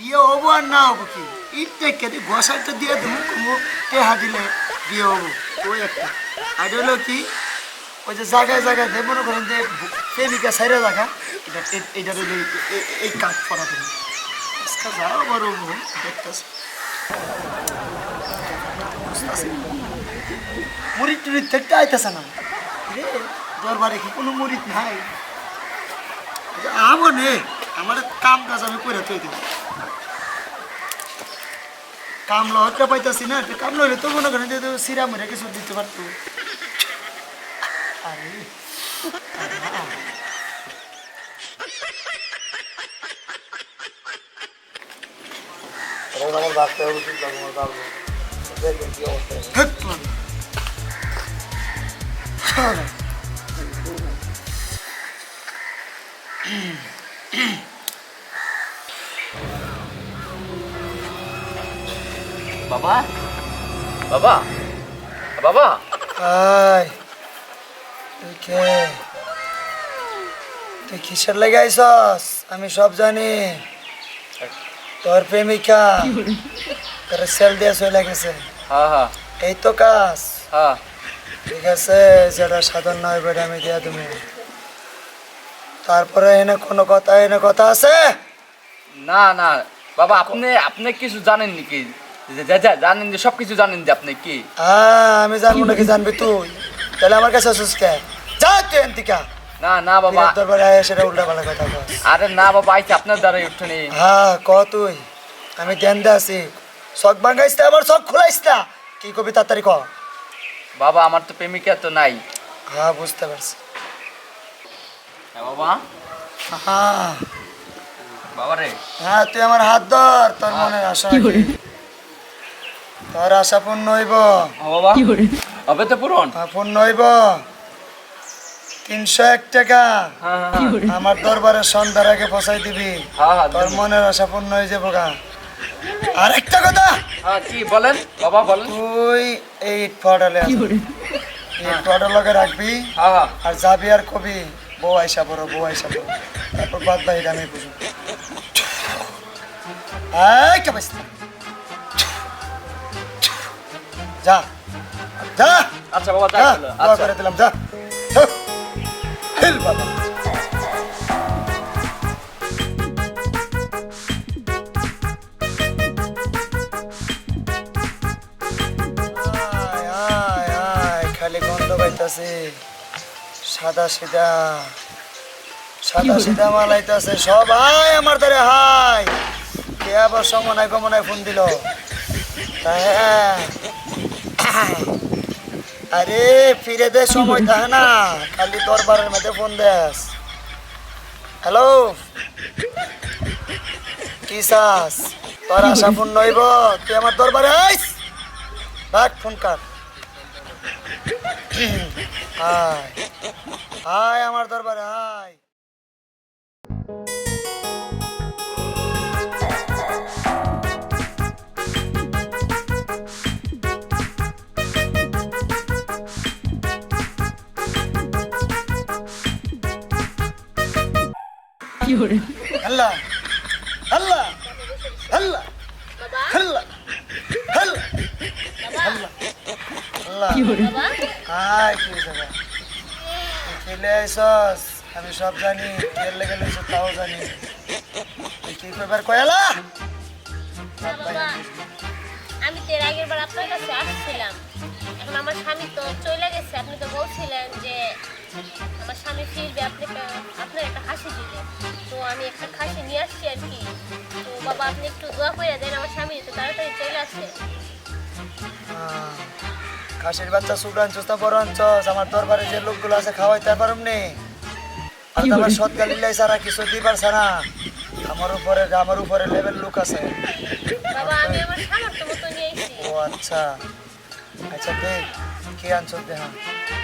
বিয়ে হব আর না হব কি? ইট দেখে ঘষাইটা দিয়ে দেবো কোনো টেহা দিলে বিয়ে হব। ওই একটা। আর হলো কি? ওই যে জায়গায় জায়গায় দেব মনে করেন যে প্রেমিকা সাইরা জায়গা, এটা এইটা হলো এই- কাজ করা তুমি আজকে যাও বড় দেখতেছি। মুড়ি টুড়ি আইতেছে না। রে, দরবারে কি কোনো মুড়ি নাই? আমো নে, আমার কাম কাজ আমি করে তুই দেব কাম লহটা পাইতাছি না একটা কাম লইলে তো মনে করেন যে সিরা মরে কিছু দিতে পারতো? আরে আমার বাবু। বাবা? বাবা? বাবা আয়। তুই কিসের লেগে আইসস আমি সব জানি। তোর প্রেমিকা। তোর সেল দিয়ে চলে গেছে। এই তো কাজ। ঠিক আছে যেটা সাধন নয় বেটা আমি দিয়া তুমি তারপরে এনে কোনো কথা এনে কথা আছে? না না। বাবা আপনি আপনি কিছু জানেন নাকি? জানেন যে সব কিছু জানেন যে আপনি কি? হ্যাঁ আমি জানব নাকি জানবি তুই? তাহলে আমার কাছে আসুস কে? যা তুই এনতিকা না না বাবা। দরবারে আয় সেটা উল্টা পাল্টা কথা আরে না বাবা আইছে আপনার দ্বারাই উঠুনি হ্যাঁ ক তুই? আমি ধ্যান আছি। চক ভাঙাইস না আমার চক খোলাইস না কি কবি তাড়াতাড়ি ক? বাবা আমার তো প্রেমিকা তো নাই। হ্যাঁ বুঝতে পারছি। হ্যাঁ বাবা। হ্যাঁ। বাবা রে হ্যাঁ তুই আমার হাত ধর তোর মনের আশা কি? তোর আশা পূর্ণ হইব। বাবা হবে তো পূরণ? পূর্ণ হইব। তিনশো এক টাকা হ্যাঁ হ্যাঁ হ্যাঁ। আমার দরবারে সন্ধ্যার আগে পৌঁছাই দিবি। তোর মনের আশা পূর্ণ হয়ে যাব গা। আর একটা কথা। হ্যাঁ কি বলেন? বাবা বলেন। তুই এই ফটালে ইট ফটালকে রাখবি। আর যাবি আর কবি বউ আইসা পড়ো বউ আইসা পড়ো। তারপর বাদ বাহির আমি বুঝব এই কে যা। যা। আচ্ছা বাবা যা আচ্ছা। করে দিলাম যা। যা। বাবা। আয়, আয়, আয়, খালি গন্ধ পাইতাছে। সাদা সিধা। সাদা সিধা মালাইতাছে। সবাই আমার দ্বারে হাই কে আবার সমনায় গমনায় ফোন দিল? হ্যাঁ। আরে, ফিরে দে সময় থাকে না খালি দরবারের মধ্যে ফোন দেস। হ্যালো? কি চাস? তোর আশা পূর্ণ হইব? তুই আমার দরবারে আইস? রাখ, ফোন কাট। হাই হাই আমার দরবারে হাই আল্লাহ আল্লাহ আল্লাহ আল্লাহ আল্লাহ খেলে আইসস আমি সব জানি খেললে গেলে তাও জানি। কি ব্যাপার কয়ালা বাবা আপনি একটু দোয়া করে দেন আমার স্বামী তো তাড়াতাড়ি চলে আসে খাসির বাচ্চা সুগান চুস্তা বড় আমার দরবারে যে লোকগুলো আছে খাওয়াইতে পারুম নি। আর আমার সৎ গালিলাই সারা কিছু দিবার সারা আমার উপরে আমার উপরে লেভেল লোক আছে। বাবা আমি আমার সামর্থ্য মতো নিয়ে এসেছি ও আচ্ছা। আচ্ছা দেখ কে আনছো দেহা?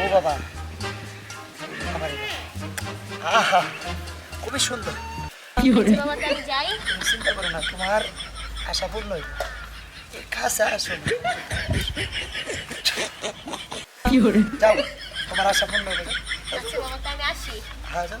ও বাবা। আমার খুবই সুন্দর। যাই। তুমি চিন্তা করো না তোমার আশা পূর্ণ কাছে আসো। না। যাও তোমার আশা পূর্ণ হইবে আচ্ছা বাবা তো আমি আসি। হ্যাঁ যাও।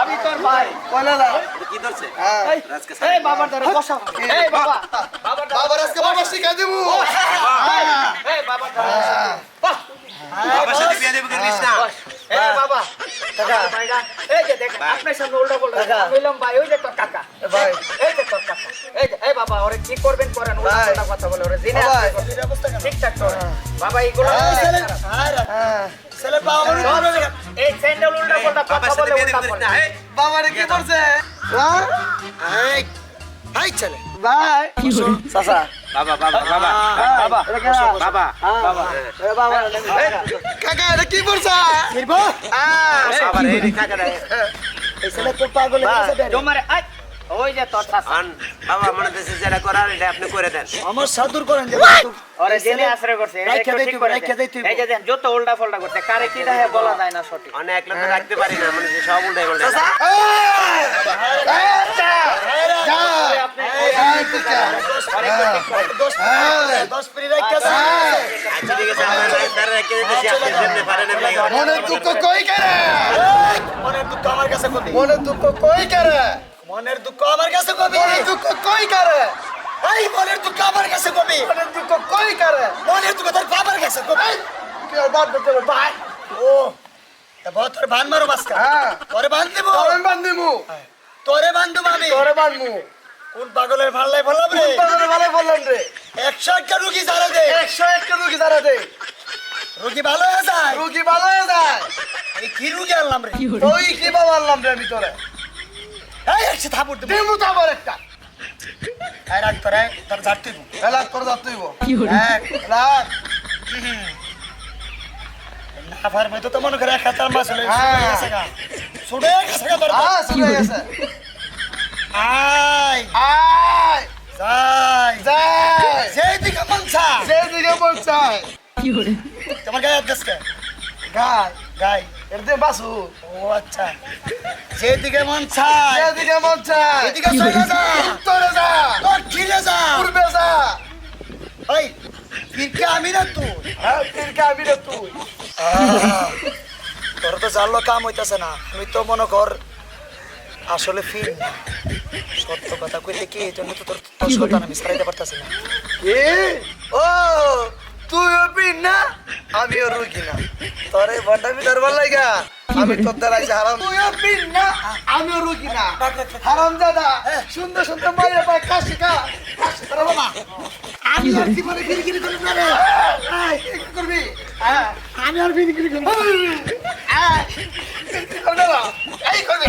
আমি তোর ভাই। কইলে যাও কি ধরছে? এই, এই বাবার দ্বারা বসা। এই বাবা। বাবার বাবার আজকে বাবা শিখা দিব। এই বাবার দ্বারা বসা। বাহ, বাবার সাথে বিয়ে দেবে করিস না? এই বাবা। কাকা। এই যে দেখ আপনার সামনে উল্টা বলল কাকা। বললাম ভাই ওই যে তোর কাকা। ভাই। এই যে তোর কাকা। এই এই বাবা ওরে কি করবেন করেন? উল্টা। পাল্টা কথা বলে ওরে জেনে। ঠিকঠাক করেন বাবা এইগুলো হ্যাঁ। ছেলে বাবা এই স্যান্ডেল উল্টা কথা সাথে বলে উল্টা দেবে করিস বলে। না। এই কি করছে? এই এই ছেলে। ভাই চাচা বাবা বাবা বাবা। বাবা। বাবা বাবা। বাবা। কাকা এটা কি করছা? বাবা রে করে এই ছেলে তো পাগল হয়ে গেছে রে। তোমারে আই ওই যে তোর আন বাবা মনে দেশে যেটা করার এটা আপনি করে দেন। আমার সাধুর করেন যে জেনে আশ্রয় করছে এটা রাইখা একটু দেই ঠিক তুই, করে রাইখা দেই তুই। এই যে দেন যত উল্টা করছে কারে কি বলা যায় না সঠিক। অনেক লোক তো রাখতে পারি না মানে সব রাখতেছে আচ্ছা আমার মনের দুঃখ কই করে মনের দুঃখ আমার কাছে মনের দুঃখ কই করে? মনের দুঃখ আমার কাছে কবি? মনের দুঃখ কই করে? এই মনের দুঃখ আমার কাছে কবি? মনের দুঃখ কই করে? মনের দুঃখ তোর বাবার কাছে কবি। তুই আর বাদ দিতে ভাই ও বহুত তোর বান মারো মাসকা হ্যাঁ। তোরে বান দেব? তোরে বান দেব তোরে বান দেব আমি? তোরে বানমু কোন পাগলের ভাল্লাই ভালো রে? কোন পাগলের ভালো বললাম রে? 100 একটা রুগী জারা দে। 100 একটা রুগী জারা দে। রুগী ভালো হয়ে যায়? রুগী ভালো হয়ে যায়। এই কি রুগী আনলাম রে? ওই কি বাবা আনলাম রে আমি তোরে? এই একটা থাপড় দেব দেবো তো আবার একটা। এই রাখ তোরে তোর যাতে দিব। এই রাখ তোর যাতে দিব। কি হলো? এক রাখ আবার মতো তো মনে করে খাতার মাছ হলে হ্যাঁ। ছুটে গেছে তোর হ্যাঁ ছুটে গেছে। আয়। আয়। যাই। যাই। যেই দিকে মন চায়। যেই তোমার গায়ে দেশকে গায়। এর দিয়ে বাসু। ও আচ্ছা। যেদিকে মন চায় যেদিকে মন চায়। এদিকে চলে যা। উত্তরে যা। দক্ষিণে যা। পূর্বে যা। ওই ফিরকে আমি না তুই। হ্যাঁ ফিরকে আমি না তুই। তোর তো জানলো কাম হইতাছে না। আমি তো মনে কর আসলে ফির না। সত্য কথা কইতে কি এই জন্য তো তোর তোর কথা আমি সারাইতে পারতাছি না। এ ও! তুই পিন না আমিও রুগী না তোরে বন্ডা ভিতর ভালো লাগা আমি তোর দ্বারাই হারাম তুই পিন না আমিও রুগী না হারাম দাদা সুন্দর সুন্দর মাইয়া পায় কাশি খা কাশি করে বাবা আমি আর জীবনে গিরি গিরি করবি না কি করবি আমি আর গিরি গিরি করবি আয়, কি করবি না? এই করবি